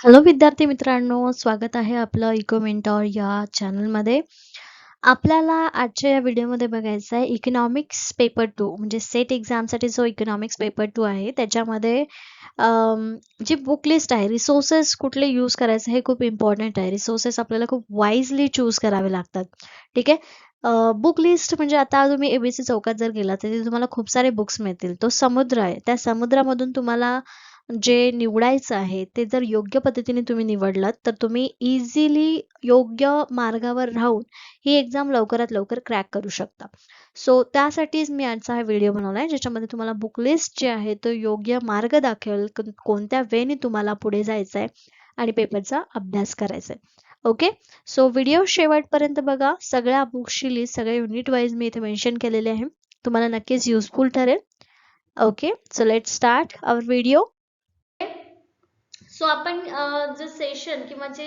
Hello विद्यार्थी मित्रांनो, स्वागत आहे आपलं इको मेंटॉर या चॅनलमध्ये. आपल्याला आजच्या या व्हिडिओमध्ये बघायचं आहे इकॉनॉमिक्स पेपर टू म्हणजे सेट एक्झामसाठी जो इकॉनॉमिक्स पेपर टू आहे त्याच्यामध्ये जे जी बुक लिस्ट आहे रिसोर्सेस कुठले यूज करायचे हे खूप इम्पॉर्टंट आहे. रिसोर्सेस आपल्याला खूप वाईजली चूज करावे लागतात. ठीक आहे. बुक लिस्ट म्हणजे आता तुम्ही एबीसी चौकात जर गेला तर तिथे तुम्हाला खूप सारे बुक्स मिळतील. तो समुद्र आहे. त्या समुद्रामधून तुम्हाला जे निवडायचं आहे ते जर योग्य पद्धतीने तुम्ही निवडलात तर तुम्ही इझिली योग्य मार्गावर राहून ही एक्झाम लवकरात लवकर क्रॅक करू शकता. सो त्यासाठीच मी आजचा हा व्हिडिओ बनवलाय ज्याच्यामध्ये तुम्हाला बुक लिस्ट जे आहे तो योग्य मार्ग दाखवेल कोणत्या वेने तुम्हाला पुढे जायचं आहे आणि पेपरचा अभ्यास करायचा आहे. ओके सो व्हिडिओ शेवटपर्यंत बघा. सगळ्या बुक्सची लिस्ट सगळे युनिट वाईज मी इथे मेन्शन केलेले आहे. तुम्हाला नक्कीच युजफुल ठरेल. Okay so let start our video so आपण जे सेशन किंवा जे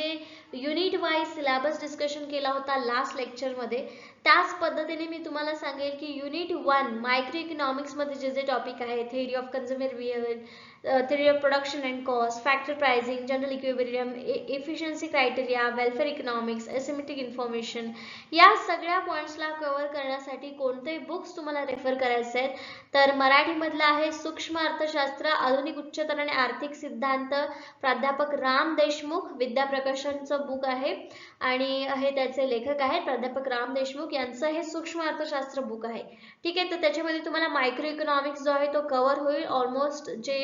युनिट वाईज सिलेबस डिस्कशन केला होता लास्ट लेक्चरमध्ये त्याच पद्धतीने मी तुम्हाला सांगेल की युनिट वन मायक्रो इकॉनॉमिक्समध्ये जे जे टॉपिक आहे theory of consumer behaviour theory of production and cost factor pricing, general equilibrium, e-, efficiency criteria welfare economics, asymmetric information या सगळ्या पॉईंट्सला कव्हर करण्यासाठी कोणते बुक्स तुम्हाला रेफर करायचे आहेत तर मराठीमधलं आहे सूक्ष्म अर्थशास्त्र आधुनिक उच्चतर आणि आर्थिक सिद्धांत प्राध्यापक राम देशमुख विद्या प्रकाशनचं बुक आहे आणि हे त्याचे लेखक आहेत प्राध्यापक राम देशमुख यांचं हे सूक्ष्म अर्थशास्त्र बुक आहे. ठीक आहे तर त्याच्यामध्ये तुम्हाला मायक्रो इकॉनॉमिक्स जो आहे तो कव्हर होईल ऑलमोस्ट जे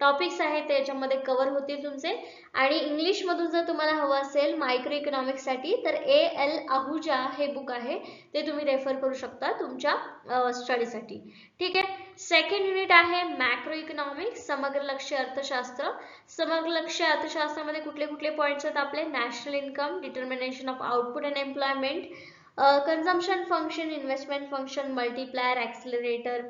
टॉपिक्स आहेत ते याच्यामध्ये कव्हर होतील तुमचे. आणि इंग्लिशमधून जर तुम्हाला हवं असेल मायक्रो इकॉनॉमिक्ससाठी तर ए एल आहुजा हे बुक आहे. ते तुम्ही रेफर करू शकता तुमच्या स्टडीसाठी ठीक आहे? सेकंड युनिट आहे मॅक्रो इकॉनॉमिक्स समग्र लक्ष अर्थशास्त्र. समग्र लक्ष अर्थशास्त्रामध्ये कुठले कुठले पॉईंट्स आहेत आपले? National income determination of output and employment consumption function investment function multiplier accelerator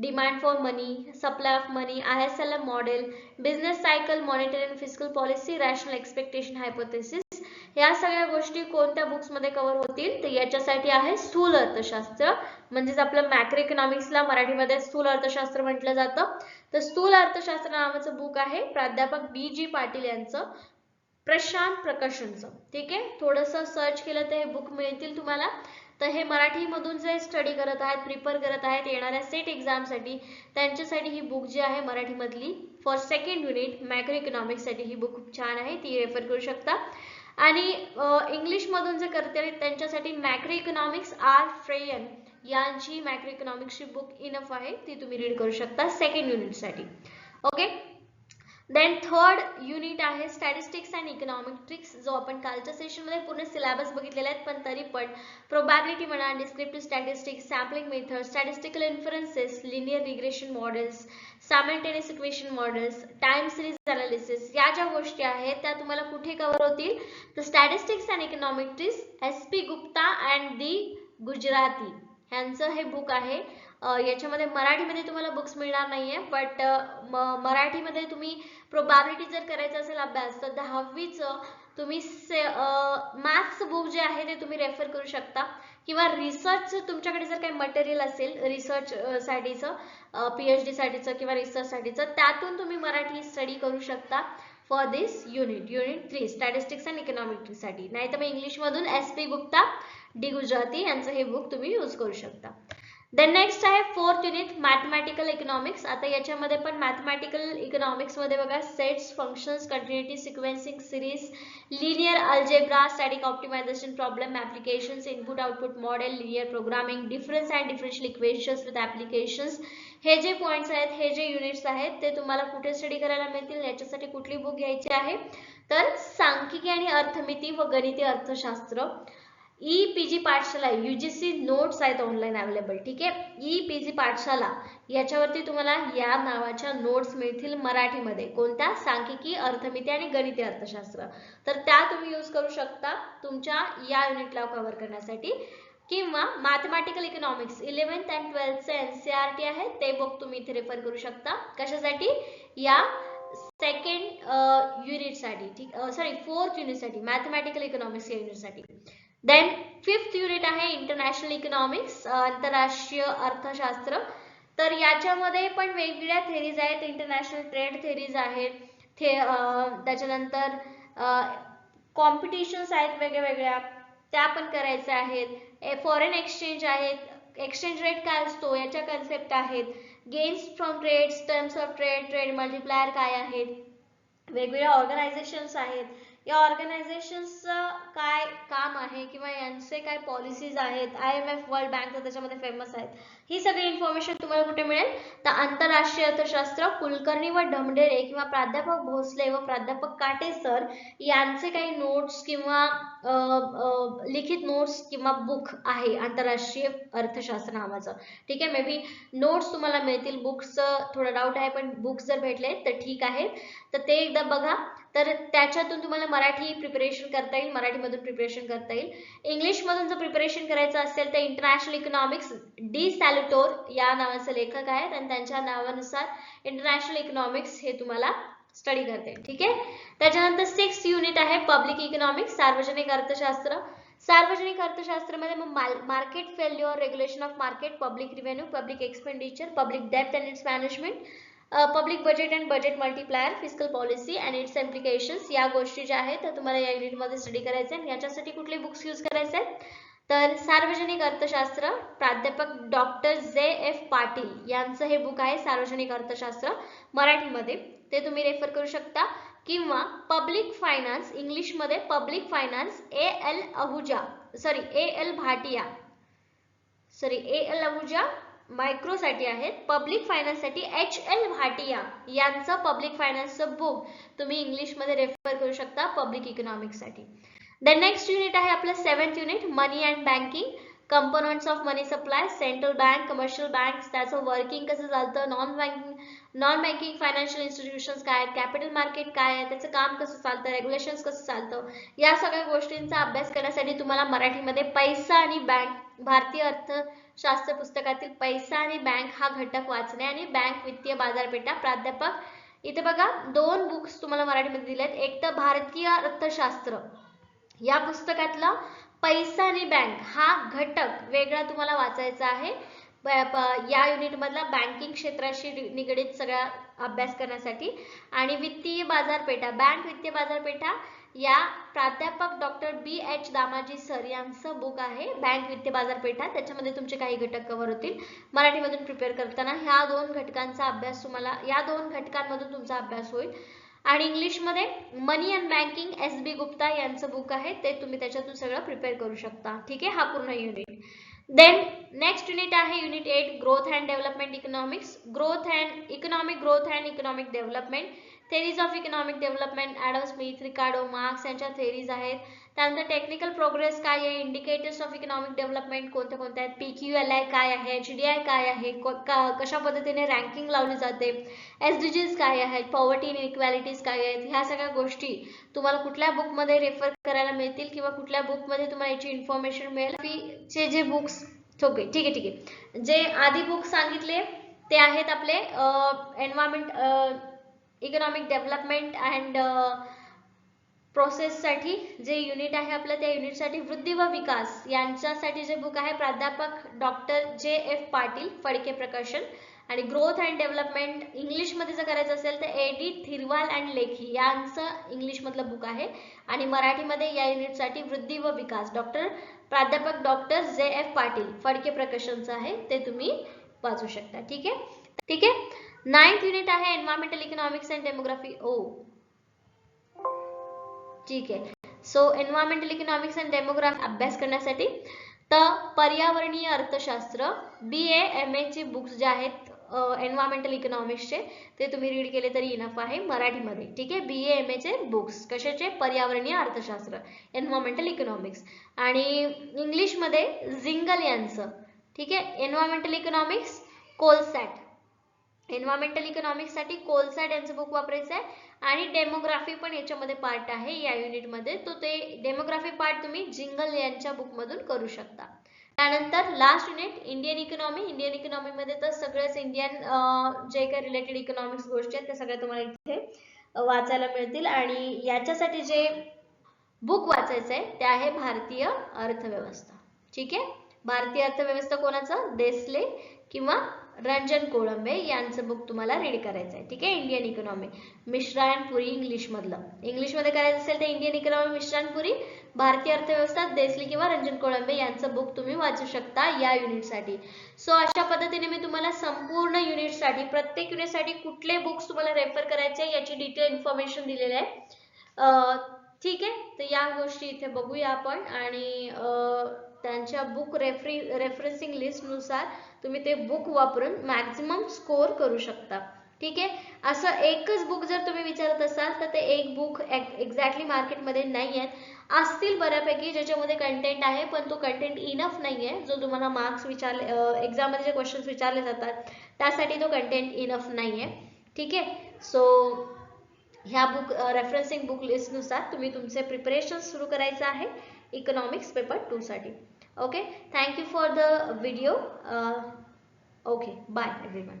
demand for money supply of money I S L M model business cycle monetary and physical policy rational expectation hypothesis या सगळ्या गोष्टी कोणत्या बुक्समध्ये cover होतील? तर याच्यासाठी आहे स्थूल अर्थशास्त्र. म्हणजेच आपलं मॅक्रो इकॉनॉमिक्सला मराठीमध्ये स्थूल अर्थशास्त्र म्हटलं जातं. तर स्थूल अर्थशास्त्र नावाचं बुक आहे प्राध्यापक बी जी पाटील यांचं. प्रशांत प्रकाशनचं. ठीक आहे? थोडंसं सर्च केलं तर हे बुक मिळतील तुम्हाला. तर हे मराठीमधून जे स्टडी करत आहेत प्रिपेअर करत आहेत येणाऱ्या सेट एक्झामसाठी त्यांच्यासाठी ही बुक जी आहे मराठीमधली फॉर सेकंड युनिट मॅक्रो इकॉनॉमिक्ससाठी ही बुक खूप छान आहे. ती रेफर करू शकता. आणि इंग्लिशमधून जे करते आहेत त्यांच्यासाठी मॅक्रो इकॉनॉमिक्स आर फ्रेयन यांची मॅक्रो इकॉनॉमिक्सची बुक इनफ आहे. ती तुम्ही रीड करू शकता सेकंड युनिटसाठी ओके देन थर्ड युनिट आहे स्टॅटिस्टिक्स अँड इकॉनॉमेट्रिक्स जो आपण कालच्या सेशनमध्ये पूर्ण सिलेबस बघितलेला आहे पण तरी पण प्रोबॅबिलिटी म्हणा descriptive statistics sampling method statistical inferences linear regression models simultaneous equation models time series analysis या ज्या गोष्टी आहेत त्या तुम्हाला कुठे कव्हर होतील? तर statistics and econometrics S P Gupta and D Gujarati ह्यांचं हे बुक आहे. याच्यामध्ये मराठीमध्ये तुम्हाला बुक्स मिळणार नाहीये बट मराठीमध्ये तुम्ही प्रोबॅबिलिटी जर करायचं असेल अभ्यास तर दहावीचं तुम्ही मॅथ्स बुक जे आहे ते तुम्ही रेफर करू शकता. किंवा रिसर्च तुमच्याकडे जर काही मटेरियल असेल रिसर्च साठीचं पीएच डीसाठीचं किंवा रिसर्चसाठीचं त्यातून तुम्ही मराठी स्टडी करू शकता for this unit unit three statistics and इकॉनॉमिक्ससाठी नाही तर मग इंग्लिशमधून S P Gupta D Gujarati यांचं हे बुक तुम्ही यूज करू शकता. देन नेक्स्ट आहे फोर्थ युनिट मॅथमॅटिकल इकॉनॉमिक्स आता याच्यामध्ये पण मॅथमॅटिकल इकॉनॉमिक्समध्ये बघा sets functions continuity sequencing series linear algebra static optimization problem applications input output model linear programming difference and differential equations with applications हे जे पॉईंट्स आहेत हे जे युनिट्स आहेत ते तुम्हाला कुठे स्टडी करायला मिळतील? याच्यासाठी कुठली बुक घ्यायची आहे? तर सांख्यिकी आणि अर्थमिती व गणिती अर्थशास्त्र. E P G Pathshala U G C notes आहेत ऑनलाईन अवेलेबल ठीक आहे? ई पी जी पाठशाला याच्यावरती तुम्हाला या नावाच्या नोट्स मिळतील मराठीमध्ये. कोणत्या? सांख्यिकी अर्थमिती आणि गणिती अर्थशास्त्र. तर त्या तुम्ही यूज करू शकता तुमच्या या युनिटला कव्हर करण्यासाठी. किंवा मॅथमॅटिकल इकॉनॉमिक्स इलेव्हन्थ अँड ट्वेल्थचे एन सी आर टी आहे ते बुक तुम्ही इथे रेफर करू शकता. कशासाठी? या सेकंड युनिटसाठी uh, ठीक सॉरी फोर्थ युनिटसाठी मॅथमॅटिकल इकॉनॉमिक्स या युनिटसाठी देन फिफ्थ युनिट आहे इंटरनॅशनल इकॉनॉमिक्स uh, आंतरराष्ट्रीय अर्थशास्त्र. तर याच्यामध्ये पण वेगवेगळ्या थेरीज आहेत इंटरनॅशनल ट्रेड थेरीज आहेत थे uh, त्याच्यानंतर कॉम्पिटिशन्स आहेत वेगळ्या वेगळ्या त्या पण करायच्या आहेत. Eh, फॉरेन एक्सचेंज आहेत एक्सचेंज रेट काय असतो याच्या कन्सेप्ट आहेत. Gains from trades terms of trade trade multiplier काय आहेत? वेगवेगळ्या ऑर्गनायझेशन्स आहेत. या ऑर्गनायझेशन्सचं काय काम आहे किंवा यांचे काय पॉलिसीज आहेत I M F world bank तर त्याच्यामध्ये फेमस आहेत. ही सगळी इन्फॉर्मेशन तुम्हाला कुठे मिळेल? तर आंतरराष्ट्रीय अर्थशास्त्र कुलकर्णी व ढमढेरे किंवा प्राध्यापक भोसले व प्राध्यापक काटे सर यांचे काही नोट्स किंवा लिखित नोट्स किंवा बुक आहे आंतरराष्ट्रीय अर्थशास्त्र नावाचं. ठीक आहे मे बी नोट्स तुम्हाला मिळतील. बुक्सचं थोडं डाऊट आहे पण बुक्स जर भेटले तर ठीक आहे. तर ते एकदा बघा. तर त्याच्यातून तुम्हाला मराठी प्रिपरेशन करता येईल मराठीमधून प्रिपरेशन करता येईल. इंग्लिशमधून जर प्रिपरेशन करायचं असेल तर इंटरनॅशनल इकॉनॉमिक्स डी सॅल्युटोर या नावाचे लेखक आहेत आणि त्यांच्या नावानुसार इंटरनॅशनल इकॉनॉमिक्स हे तुम्हाला स्टडी करते ठीक आहे? त्याच्यानंतर सिक्स युनिट आहे पब्लिक इकॉनॉमिक्स सार्वजनिक अर्थशास्त्र. सार्वजनिक अर्थशास्त्रामध्ये मग market failure regulation of market public revenue public expenditure public depth and its management public budget and budget multiplier physical policy and its implications या गोष्टी ज्या आहेत त्या तुम्हाला या युनिटमध्ये स्टडी करायचे आहेत. याच्यासाठी कुठले बुक्स यूज करायचे आहेत? तर सार्वजनिक अर्थशास्त्र प्राध्यापक डॉक्टर जे एफ पाटील यांचं हे बुक आहे सार्वजनिक अर्थशास्त्र मराठीमध्ये. ते तुम्ही रेफर करू शकता. किंवा पब्लिक फायनान्स इंग्लिशमध्ये public finance A L Ahuja sorry A L Bhatia sorry A L Ahuja मायक्रोसाठी आहेत. पब्लिक फायनान्ससाठी एच एल भाटिया यांचं पब्लिक फायनान्सचं बुक तुम्ही इंग्लिशमध्ये रेफर करू शकता पब्लिक इकॉनॉमिक्ससाठी द नेक्स्ट युनिट आहे आपलं seventh unit money and banking components of money supply central bank commercial bank त्याचं वर्किंग कसं चालतं non banking non banking financial institutions काय आहेत कॅपिटल मार्केट काय आहे त्याचं काम कसं चालतं रेग्युलेशन्स कसं चालतं या सगळ्या गोष्टींचा अभ्यास करण्यासाठी तुम्हाला मराठीमध्ये पैसा आणि बँक भारतीय अर्थशास्त्र पुस्तकातील पैसा आणि बँक हा घटक वाचणे आणि बँक वित्तीय बाजारपेठा प्राध्यापक. इथे बघा दोन बुक्स तुम्हाला मराठीमध्ये दिलेत. एक तर भारतीय अर्थशास्त्र. या पुस्तकातलं पैसा आणि बँक हा घटक वेगळा तुम्हाला वाचायचा आहे. या युनिटमधला बँकिंग क्षेत्राशी निगडीत सगळा अभ्यास करण्यासाठी. आणि वित्तीय बाजारपेठा बँक वित्तीय बाजारपेठा या प्राध्यापक doctor B H Damaji sir यांचं बुक आहे. बँक वित्तीय बाजारपेठा त्याच्यामध्ये तुमचे काही घटक कव्हर होतील. मराठीमधून प्रिपेअर करताना ह्या दोन घटकांचा अभ्यास तुम्हाला या दोन घटकांमधून तुमचा अभ्यास होईल. आणि इंग्लिशमध्ये money and banking S B Gupta यांचं बुक आहे. ते तुम्ही त्याच्यातून सगळं प्रिपेअर करू शकता. ठीक आहे? हा पूर्ण युनिट देन नेक्स्ट युनिट आहे unit eight growth and development economics growth and economic growth and economic development theories of economic development Adam Smith Ricardo Marx यांच्या थेरीज आहेत. त्यानंतर टेक्निकल प्रोग्रेस काय आहे? इंडिकेटर्स ऑफ इकॉनॉमिक डेव्हलपमेंट कोणत्या कोणत्या आहेत? P Q L I काय आहे? एच डी आय काय आहे? कशा पद्धतीने रँकिंग लावली जाते? एस डी जीज काय आहेत? पॉवर्टी इन इक्वॅलिटीज काय आहेत? ह्या सगळ्या गोष्टी तुम्हाला कुठल्या बुकमध्ये रेफर करायला मिळतील किंवा कुठल्या बुकमध्ये तुम्हाला याची इन्फॉर्मेशन मिळेल? चे जे बुक्स ओके ठीक आहे ठीक आहे. जे आधी बुक सांगितले ते आहेत आपले एन्व्हायरमेंट इकॉनॉमिक डेव्हलपमेंट अँड प्रोसेससाठी जे युनिट आहे आपलं त्या युनिटसाठी वृद्धी व विकास यांच्यासाठी जे बुक आहे प्राध्यापक doctor J F Patil Phadke प्रकाशन आणि ग्रोथ अँड डेव्हलपमेंट इंग्लिशमध्ये जर करायचं असेल तर एडी थिरवाल अँड लेखी यांचं इंग्लिशमधलं बुक आहे. आणि मराठीमध्ये या युनिटसाठी वृद्धी व विकास डॉक्टर प्राध्यापक doctor J F Patil Phadke प्रकाशनचं आहे ते तुम्ही वाचू शकता. ठीक आहे? ठीक आहे? नाईन्थ युनिट आहे एन्व्हायरमेंटल इकॉनॉमिक्स अँड डेमोग्राफी ओ ठीक आहे. So environmental economics and demography अभ्यास करण्यासाठी तर पर्यावरणीय अर्थशास्त्र बी ए एम एचे बुक्स जे आहेत एन्व्हायरमेंटल इकॉनॉमिक्सचे ते तुम्ही रीड केले तरी इनफ आहे मराठीमध्ये. ठीक आहे? बी ए एम एचे बुक्स कशाचे? पर्यावरणीय अर्थशास्त्र एन्व्हायरमेंटल इकॉनॉमिक्स आणि इंग्लिशमध्ये झिंगल यांचं. ठीक आहे? एन्व्हायरमेंटल इकॉनॉमिक्स कोलसॅट एन्व्हायरमेंटल इकॉनॉमिक्ससाठी कोलसॅट यांचं बुक वापरायचं आहे. आणि डेमोग्राफी पण याच्यामध्ये पार्ट आहे या युनिटमध्ये तो ते डेमोग्राफी पार्ट तुम्ही जिंगल यांच्या बुकमधून करू शकता. त्यानंतर last unit Indian economy Indian इकॉनॉमीमध्ये तर सगळेच इंडियन जे काही रिलेटेड इकॉनॉमिक्स गोष्टी आहेत त्या सगळ्या तुम्हाला इथे वाचायला मिळतील. आणि याच्यासाठी जे बुक वाचायचं आहे ते आहे भारतीय अर्थव्यवस्था. ठीक आहे? भारतीय अर्थव्यवस्था कोणाचं? देसले किंवा रंजन कोळंबे यांचं बुक तुम्हाला रीड करायचं आहे? ठीक आहे इंडियन इकॉनॉमी मिश्रायणपुरी इंग्लिशमधलं इंग्लिशमध्ये करायचं असेल तर इंडियन इकॉनॉमी मिश्रायणपुरी भारतीय अर्थव्यवस्था देसली किंवा रंजन कोळंबे यांचं बुक तुम्ही वाचू शकता या युनिटसाठी सो अशा पद्धतीने मी तुम्हाला संपूर्ण युनिटसाठी प्रत्येक युनिटसाठी कुठले बुक्स तुम्हाला रेफर करायचे याची डिटेल इन्फॉर्मेशन दिलेली आहे. चार गोष्टी इथे बघूया आपण. आणि त्यांच्या बुक रेफरी रेफरन्सिंग लिस्टनुसार तुम्ही ते बुक वापरून मॅक्झिमम स्कोअर करू शकता. ठीक आहे? असं एकच बुक जर तुम्ही विचारत असाल तर ते एक बुक एक्झॅक्टली मार्केटमध्ये नाही आहेत असतील बऱ्यापैकी ज्याच्यामध्ये कंटेंट आहे पण तो कंटेंट इनफ नाही आहे जो तुम्हाला मार्क्स विचारले एक्झाममध्ये जे क्वेश्चन्स विचारले जातात त्यासाठी तो कंटेंट इनफ नाही आहे ठीक आहे? सो ह्या बुक रेफरन्सिंग बुक लिस्टनुसार तुम्ही तुमचे प्रिपरेशन सुरू करायचं आहे economics paper टूसाठी okay thank you for the video okay bye everyone